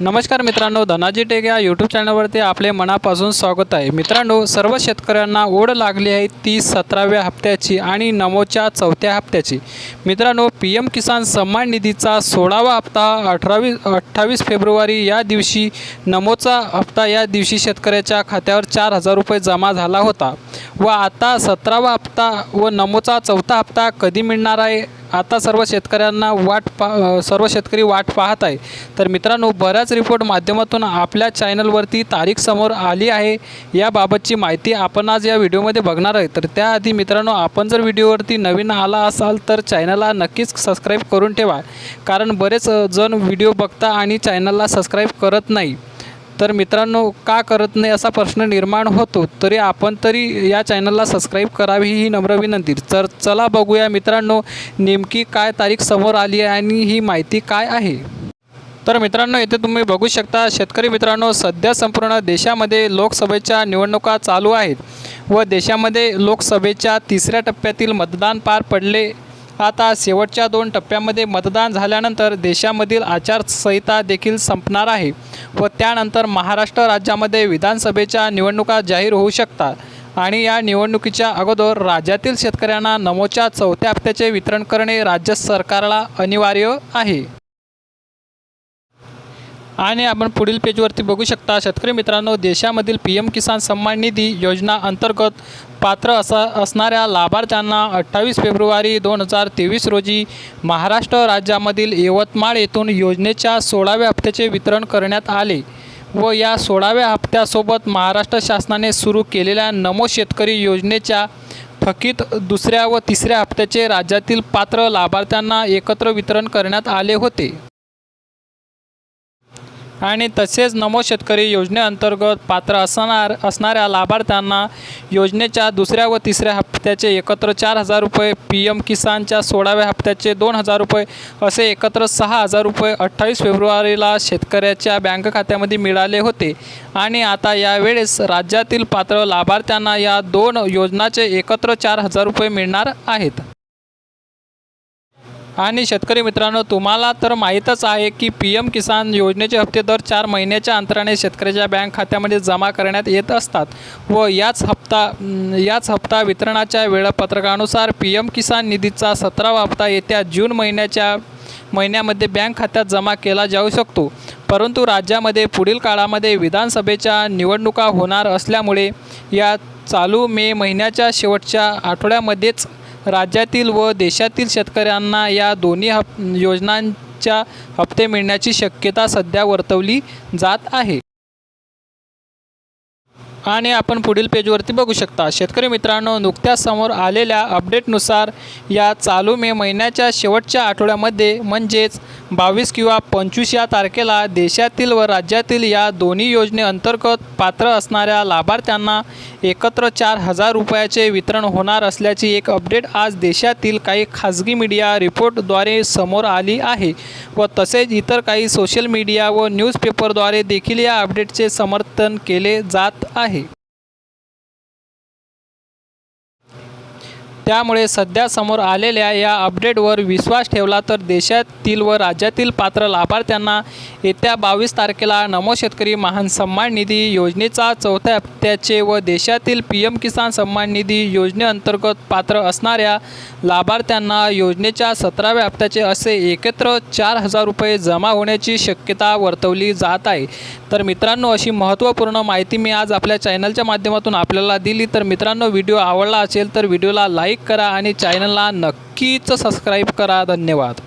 नमस्कार मित्रांनो धनाजी टेक या यूट्यूब चॅनलवरती आपले मनापासून स्वागत आहे. मित्रांनो सर्व शेतकऱ्यांना ओढ लागली आहे ती सतराव्या हप्त्याची आणि नमोच्या चौथ्या हप्त्याची. मित्रांनो पी एम किसान सन्मान निधीचा सोळावा हप्ता अठरावीस अठ्ठावीस फेब्रुवारी या दिवशी नमोचा हप्ता या दिवशी शेतकऱ्याच्या खात्यावर चार हजार रुपये जमा झाला होता. व आता सतरावा हप्ता व नमोचा चौथा हप्ता कधी मिळणार आहे? आता सर्व शेतकऱ्यांना वाट पा सर्व शेतकरी वाट पाहत आहे. तर मित्रांनो बऱ्याच रिपोर्ट माध्यमातून आपल्या चॅनलवरती तारीख समोर आली आहे. याबाबतची माहिती आपण आज या व्हिडिओमध्ये बघणार आहे. तर त्याआधी मित्रांनो आपण जर व्हिडिओवरती नवीन आला असाल तर चॅनलला नक्कीच सबस्क्राईब करून ठेवा. कारण बरेच जण व्हिडिओ बघता आणि चॅनलला सबस्क्राईब करत नाही. तर मित्रांनो का करत नाही असा प्रश्न निर्माण होतो तरी आपण तरी या चॅनलला सबस्क्राईब करावी ही नम्र विनंती. तर चला बघूया मित्रांनो नेमकी काय तारीख समोर आली आहे आणि ही माहिती काय आहे? तर मित्रांनो इथे तुम्ही बघू शकता शेतकरी मित्रांनो सध्या संपूर्ण देशामध्ये लोकसभेच्या निवडणुका चालू आहेत व देशामध्ये लोकसभेच्या तिसऱ्या टप्प्यातील मतदान पार पडले. आता शेवटच्या दोन टप्प्यामध्ये मतदान झाल्यानंतर देशामधील आचारसंहिता देखील संपणार आहे. व त्यानंतर महाराष्ट्र राज्यामध्ये विधानसभेच्या निवडणुका जाहीर होऊ शकतात. आणि या निवडणुकीच्या अगोदर राज्यातील शेतकऱ्यांना नमोच्या चौथ्या हप्त्याचे वितरण करणे राज्य सरकारला अनिवार्य आहे. आणि आपण पुढील पेजवरती बघू शकता शेतकरी मित्रांनो देशामधील पी एम किसान सन्मान निधी योजना अंतर्गत पात्र असा असणाऱ्या लाभार्थ्यांना अठ्ठावीस फेब्रुवारी दोन हजार तेवीस रोजी महाराष्ट्र राज्यामधील यवतमाळ येथून योजनेच्या सोळाव्या हप्त्याचे वितरण करण्यात आले व या सोळाव्या हप्त्यासोबत महाराष्ट्र शासनाने सुरू केलेल्या नमो शेतकरी योजनेच्या थकीत दुसऱ्या व तिसऱ्या हप्त्याचे राज्यातील पात्र लाभार्थ्यांना एकत्र वितरण करण्यात आले होते. आणि तसेच नमो शेतकरी योजनेअंतर्गत पात्र असणार असणाऱ्या लाभार्थ्यांना योजनेच्या दुसऱ्या व तिसऱ्या हप्त्याचे एकत्र चार हजार रुपये पी एम किसानच्या सोळाव्या हप्त्याचे दोन हजार रुपये असे एकत्र सहा हजार रुपये अठ्ठावीस फेब्रुवारीला शेतकऱ्याच्या बँक खात्यामध्ये मिळाले होते. आणि आता यावेळेस राज्यातील पात्र लाभार्थ्यांना या दोन योजनाचे एकत्र चार हजार रुपये मिळणार आहेत. आणि शेतकरी मित्रांनो तुम्हाला तर माहीतच आहे की पी एम किसान योजनेचे हप्ते दर चार महिन्याच्या अंतराने शेतकऱ्याच्या बँक खात्यामध्ये जमा करण्यात येत असतात व याच हप्ता याच हप्ता वितरणाच्या वेळापत्रकानुसार पी एम किसान निधीचा सतरावा हप्ता येत्या जून महिन्याच्या महिन्यामध्ये बँक खात्यात जमा केला जाऊ शकतो. परंतु राज्यामध्ये पुढील काळामध्ये विधानसभेच्या निवडणुका होणार असल्यामुळे या चालू मे महिन्याच्या शेवटच्या आठवड्यामध्येच राज्यातील व देशातील शेतकऱ्यांना या दोन्ही हप योजनांच्या हप्ते मिळण्याची शक्यता सध्या वर्तवली जात आहे. आणि आपण पुढील पेजवरती बघू शकता. शेतकरी मित्रांनो नुकत्याच समोर आलेल्या अपडेटनुसार या चालू मे महिन्याच्या शेवटच्या आठवड्यामध्ये म्हणजेच बावीस किंवा पंचवीस या तारखेला देशातील व राज्यातील या दोन्ही योजनेअंतर्गत पात्र असणाऱ्या लाभार्थ्यांना एकत्र चार हजार रुपयाचे वितरण होणार असल्याची एक अपडेट आज देशातील काही खाजगी मीडिया रिपोर्टद्वारे समोर आली आहे व तसेच इतर काही सोशल मीडिया व न्यूजपेपरद्वारे देखील या अपडेटचे समर्थन केले जात आहे. आहे त्यामुळे सध्या समोर आलेल्या या अपडेटवर विश्वास ठेवला तर देशातील व राज्यातील पात्र लाभार्थ्यांना येत्या बावीस तारखेला नमो शेतकरी महान सन्मान निधी योजनेचा चौथ्या हप्त्याचे व देशातील पी एम किसान सन्मान निधी योजनेअंतर्गत पात्र असणाऱ्या लाभार्थ्यांना योजनेच्या सतराव्या हप्त्याचे असे एकत्र चार हजार रुपये जमा होण्याची शक्यता वर्तवली जात आहे. तर मित्रांनो अशी महत्त्वपूर्ण माहिती मी आज आपल्या चॅनलच्या माध्यमातून आपल्याला दिली. तर मित्रांनो व्हिडिओ आवडला असेल तर व्हिडिओला लाईक करा आणि चॅनलला नक्कीच सबस्क्राईब करा. धन्यवाद.